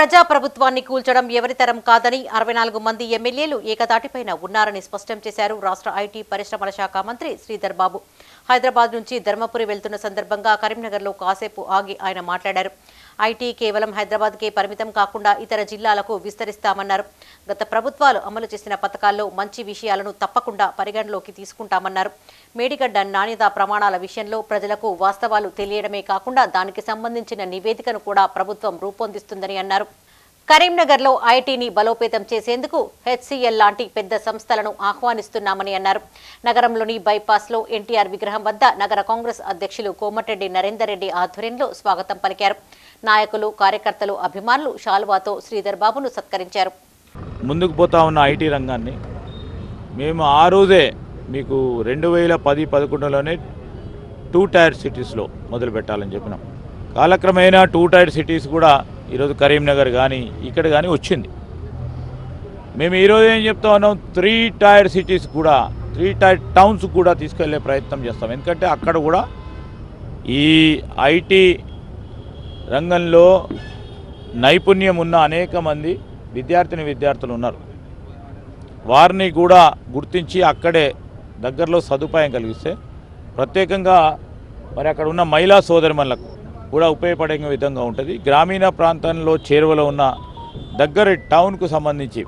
ప్రజాప్రభుత్వాన్ని కూల్చడం ఎవరితరం కాదని అరవై నాలుగు మంది ఎమ్మెల్యేలు ఏకతాటిపైన ఉన్నారని స్పష్టం చేశారు రాష్ట్ర ఐటీ పరిశ్రమల శాఖ మంత్రి శ్రీధర్ బాబు. హైదరాబాద్ నుంచి ధర్మపురి వెళ్తున్న సందర్భంగా కరీంనగర్లో కాసేపు ఆగి ఆయన మాట్లాడారు. ఐటీ కేవలం హైదరాబాద్కే పరిమితం కాకుండా ఇతర జిల్లాలకు విస్తరిస్తామన్నారు. గత ప్రభుత్వాలు అమలు చేసిన పథకాల్లో మంచి విషయాలను తప్పకుండా పరిగణలోకి తీసుకుంటామన్నారు. మేడిగడ్డ నాణ్యత ప్రమాణాల విషయంలో ప్రజలకు వాస్తవాలు తెలియడమే కాకుండా దానికి సంబంధించిన నివేదికను కూడా ప్రభుత్వం రూపొందిస్తుందని అన్నారు. కరీంనగర్లో ఐటీని బలోపేతం చేసేందుకు హెచ్సిఎల్ లాంటి పెద్ద సంస్థలను ఆహ్వానిస్తున్నామని అన్నారు. నగరంలోని బైపాస్లో ఎన్టీఆర్ విగ్రహం వద్ద నగర కాంగ్రెస్ అధ్యక్షులు కోమటిరెడ్డి నరేందర్ రెడ్డి ఆధ్వర్యంలో స్వాగతం పలికారు. నాయకులు కార్యకర్తలు అభిమానులు షాల్వాతో శ్రీధర్ బాబును సత్కరించారు. ముందుకు పోతా ఉన్న ఐటీ రంగాన్ని మేము ఆ రోజే మీకు రెండు వేల పది పదకొండులోనే టూ టైర్ సిటీస్లో మొదలు పెట్టాలని చెప్పినాం. కాలక్రమేణా టూ టైర్ సిటీస్ కూడా ఈరోజు కరీంనగర్ కానీ ఇక్కడ కానీ వచ్చింది. మేము ఈరోజు ఏం చెప్తా ఉన్నాం? త్రీ టైర్ సిటీస్ కూడా త్రీ టైర్ టౌన్స్ కూడా తీసుకెళ్ళే ప్రయత్నం చేస్తాం. ఎందుకంటే అక్కడ కూడా ఈ ఐటీ రంగంలో నైపుణ్యం ఉన్న అనేక మంది విద్యార్థిని విద్యార్థులు ఉన్నారు. వారిని కూడా గుర్తించి అక్కడే దగ్గరలో సదుపాయం కలిగిస్తే ప్రత్యేకంగా మరి అక్కడ ఉన్న మహిళా సోదరిమణులకు కూడా ఉపయోగపడే విధంగా ఉంటుంది. గ్రామీణ ప్రాంతంలో చేరువలో ఉన్న దగ్గర టౌన్కు సంబంధించి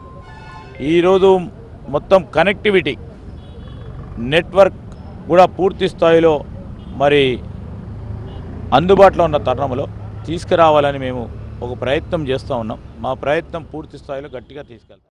ఈరోజు మొత్తం కనెక్టివిటీ నెట్వర్క్ కూడా పూర్తి స్థాయిలో మరి అందుబాటులో ఉన్న తరుణంలో తీసుకురావాలని మేము ఒక ప్రయత్నం చేస్తూ ఉన్నాం. మా ప్రయత్నం పూర్తి స్థాయిలో గట్టిగా తీసుకెళ్తాం.